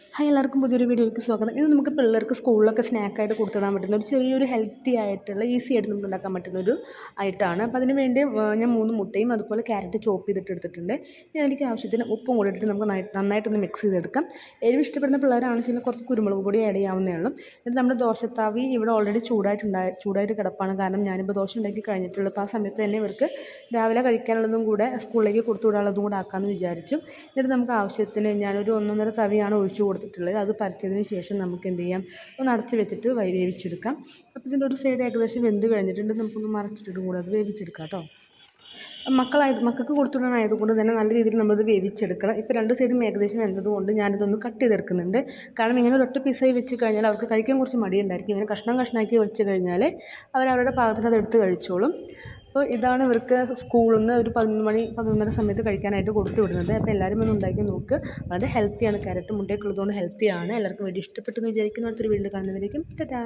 Hi എല്ലാവർക്കും പുതിയൊരു വീഡിയോയ്ക്ക് സ്വാഗതം. ഇത് നമുക്ക് പിള്ളേർക്ക് സ്കൂളിലൊക്കെ സ്നാക്കായിട്ട് കൊടുത്തിടാൻ പറ്റുന്ന ഒരു ചെറിയൊരു ഹെൽത്തി ആയിട്ടുള്ള ഈസി ആയിട്ട് നമുക്ക് ഉണ്ടാക്കാൻ പറ്റുന്ന ഒരു ഐറ്റമാണ് അപ്പോൾ അതിന് വേണ്ടി ഞാൻ മൂന്ന് മുട്ടയും അതുപോലെ ക്യാരറ്റ് ചോപ്പ് ചെയ്തിട്ട് എടുത്തിട്ടുണ്ട്. ഞാൻ അതിലേക്ക് ആവശ്യത്തിന് ഉപ്പും കൂടി ഇട്ടിട്ട് നമുക്ക് നന്നായി- നന്നായിട്ടൊന്ന് മിക്സ് ചെയ്തെടുക്കാം. എരിവ് ഇഷ്ടപ്പെടുന്ന പിള്ളേരാണെന്ന് വെച്ചാൽ കുറച്ച് കുരുമുളക് പൊടി ആഡ് ചെയ്യാവുന്നേ ഉള്ളൂ. ഇത് നമ്മുടെ ദോശത്താവി ഇവിടെ ഓൾറെഡി ചൂടായിട്ടുണ്ടായി ചൂടായിട്ട് കിടപ്പാണ്. കാരണം ഞാനിപ്പോൾ ദോശ ഉണ്ടാക്കി കഴിഞ്ഞിട്ടുള്ളൂ. അപ്പോൾ ആ സമയത്ത് തന്നെ ഇവർക്ക് രാവിലെ കഴിക്കാനുള്ളതും കൂടെ സ്കൂളിലേക്ക് കൊടുത്തു വിടാനുള്ളതും കൂടെ ആക്കാമെന്ന് വിചാരിച്ചു. എന്നിട്ട് നമുക്ക് ആവശ്യത്തിന് ഞാനൊരു ഒന്നൊന്നര തവിയാണ് ഒഴിച്ചു കൊടുത്തിട്ടുള്ളത്. അത് പരത്തിയതിന് ശേഷം നമുക്ക് എന്ത് ചെയ്യാം? ഒന്ന് അടച്ച് വെച്ചിട്ട് വേവിച്ചെടുക്കാം. അപ്പോൾ ഇതിന്റെ ഒരു സൈഡ് ഏകദേശം വെന്ത് കഴിഞ്ഞിട്ടുണ്ട്. നമുക്കൊന്ന് മറച്ചിട്ടിട്ട് കൂടെ അത് വേവിച്ചെടുക്കാം കേട്ടോ. മക്കളായത് മക്കൾക്ക് കൊടുത്തുവിടാനായതുകൊണ്ട് തന്നെ നല്ല രീതിയിൽ നമ്മളത് വേവിച്ചെടുക്കണം. ഇപ്പോൾ രണ്ട് സൈഡും ഏകദേശം വെന്തതുകൊണ്ട് ഞാനിതൊന്ന് കട്ട് ചെയ്തെടുക്കുന്നുണ്ട്. കാരണം ഇങ്ങനെ ഒരൊറ്റ പീസായി വെച്ച് കഴിഞ്ഞാൽ അവർക്ക് കഴിക്കാൻ കുറച്ച് മടിയുണ്ടായിരിക്കും. ഇങ്ങനെ കഷ്ണം കഷ്ണമാക്കി വെച്ച് കഴിഞ്ഞാൽ അവരവരുടെ പാകത്തിന് അത് എടുത്ത് കഴിച്ചോളും. അപ്പോൾ ഇതാണ് ഇവർക്ക് സ്കൂളിൽ നിന്ന് ഒരു പതിനൊന്ന് മണി പതിനൊന്നര സമയത്ത് കഴിക്കാനായിട്ട് കൊടുത്തു വിടുന്നത്. അപ്പോൾ എല്ലാവരും ഒന്ന് ഉണ്ടാക്കി നോക്ക്. വളരെ ഹെൽത്തിയാണ് കാരറ്റ് മുട്ടയൊക്കെ ഉള്ളതുകൊണ്ട് ഹെൽത്തിയാണ് എല്ലാവർക്കും വേണ്ടി ഇഷ്ടപ്പെട്ടു എന്ന് വിചാരിക്കുന്നു. അടുത്തൊരു വീഡിയോ കാണുന്നവരേക്കും ടാറ്റാ